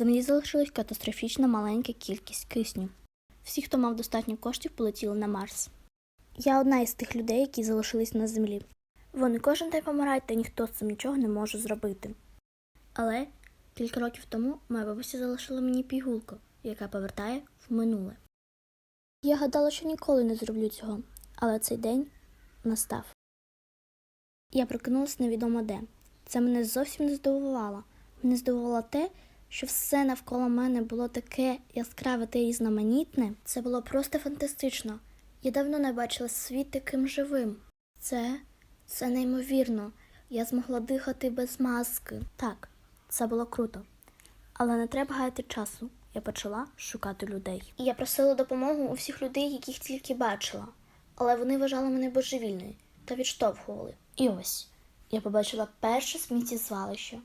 Землі залишилась катастрофічно маленька кількість кисню. Всі, хто мав достатньо коштів, полетіли на Марс. Я одна із тих людей, які залишились на землі. Вони кожен день помирають, та ніхто з цим нічого не може зробити. Але кілька років тому моя бабуся залишила мені пігулку, яка повертає в минуле. Я гадала, що ніколи не зроблю цього, але цей день настав. Я прокинулася невідомо де. Це мене зовсім не здивувало. Мене здивувало те, що все навколо мене було таке яскраве та різноманітне. Це було просто фантастично. Я давно не бачила світ таким живим. Це це неймовірно. Я змогла дихати без маски. Так, це було круто. Але не треба гаяти часу. Я почала шукати людей. Я просила допомогу у всіх людей, яких тільки бачила, але вони вважали мене божевільною та відштовхували. І ось я побачила перше сміттєзвалище.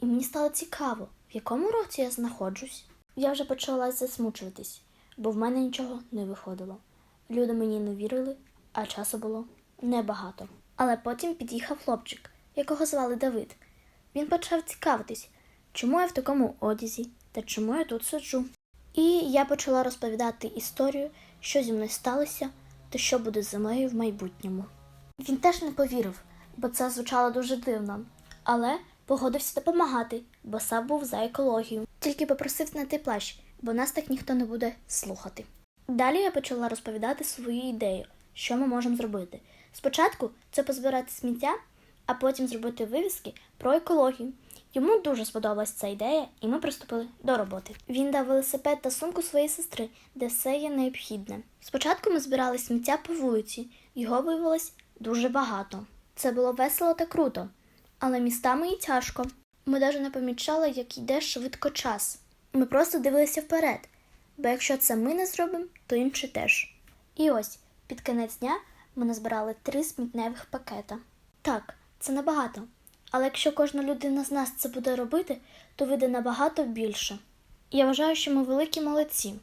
І мені стало цікаво, в якому році я знаходжусь. Я вже почала засмучуватись, бо в мене нічого не виходило. Люди мені не вірили, а часу було небагато. Але потім під'їхав хлопчик, якого звали Давид. Він почав цікавитись, чому я в такому одязі та чому я тут сиджу. І я почала розповідати історію, що зі мною сталося та що буде з землею в майбутньому. Він теж не повірив, бо це звучало дуже дивно, але погодився допомагати, бо сам був за екологію. Тільки попросив знайти плащ, бо нас так ніхто не буде слухати. Далі я почала розповідати свою ідею, що ми можемо зробити. Спочатку це позбирати сміття, а потім зробити вивіски про екологію. Йому дуже сподобалась ця ідея, і ми приступили до роботи. Він дав велосипед та сумку своєї сестри, де все є необхідне. Спочатку ми збирали сміття по вулиці, його виявилось дуже багато. Це було весело та круто, але містами і тяжко. Ми навіть не помічали, як йде швидко час. Ми просто дивилися вперед, бо якщо це ми не зробимо, то інші теж. І ось під кінець дня ми назбирали три смітневих пакета. Так, це небагато. Але якщо кожна людина з нас це буде робити, то вийде набагато більше. Я вважаю, що ми великі молодці.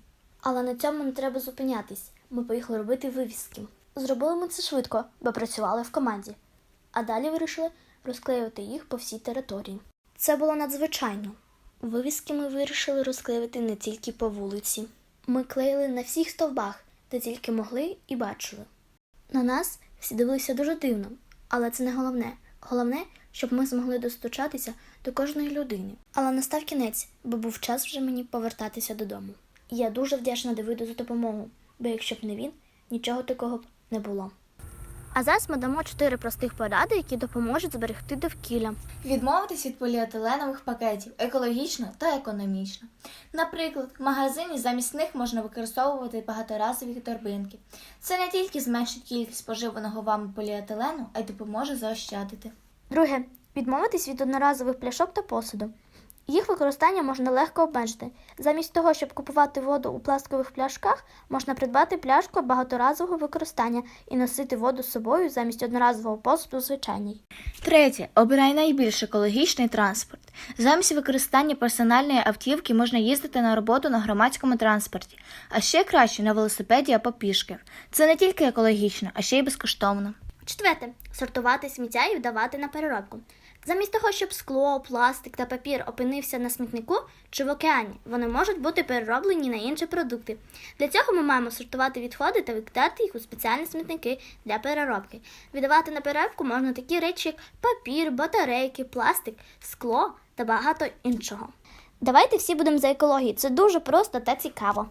Але на цьому не треба зупинятись. Ми поїхали робити вивіски. Зробили ми це швидко, бо працювали в команді. А далі вирішили розклеювати їх по всій території. Це було надзвичайно. Вивіски ми вирішили розклеювати не тільки по вулиці. Ми клеїли на всіх стовбах, де тільки могли і бачили. На нас всі дивилися дуже дивно, але це не головне. Головне, щоб ми змогли достучатися до кожної людини. Але настав кінець, бо був час вже мені повертатися додому. Я дуже вдячна Давиду за допомогу, бо якщо б не він, нічого такого б не було. А зараз ми дамо чотири простих поради, які допоможуть зберегти довкілля. Відмовитись від поліетиленових пакетів екологічно та економічно. Наприклад, в магазині замість них можна використовувати багаторазові торбинки. Це не тільки зменшить кількість споживаного вами поліетилену, а й допоможе заощадити. Друге, відмовитись від одноразових пляшок та посуду. Їх використання можна легко обмежити. Замість того, щоб купувати воду у пластикових пляшках, можна придбати пляшку багаторазового використання і носити воду з собою замість одноразового посуду звичайній. Третє. Обирай найбільш екологічний транспорт. Замість використання персональної автівки можна їздити на роботу на громадському транспорті, а ще краще на велосипеді або пішки. Це не тільки екологічно, а ще й безкоштовно. Четверте, сортувати сміття і вдавати на переробку. Замість того, щоб скло, пластик та папір опинився на смітнику чи в океані, вони можуть бути перероблені на інші продукти. Для цього ми маємо сортувати відходи та викидати їх у спеціальні смітники для переробки. Віддавати на переробку можна такі речі, як папір, батарейки, пластик, скло та багато іншого. Давайте всі будемо за екологію. Це дуже просто та цікаво.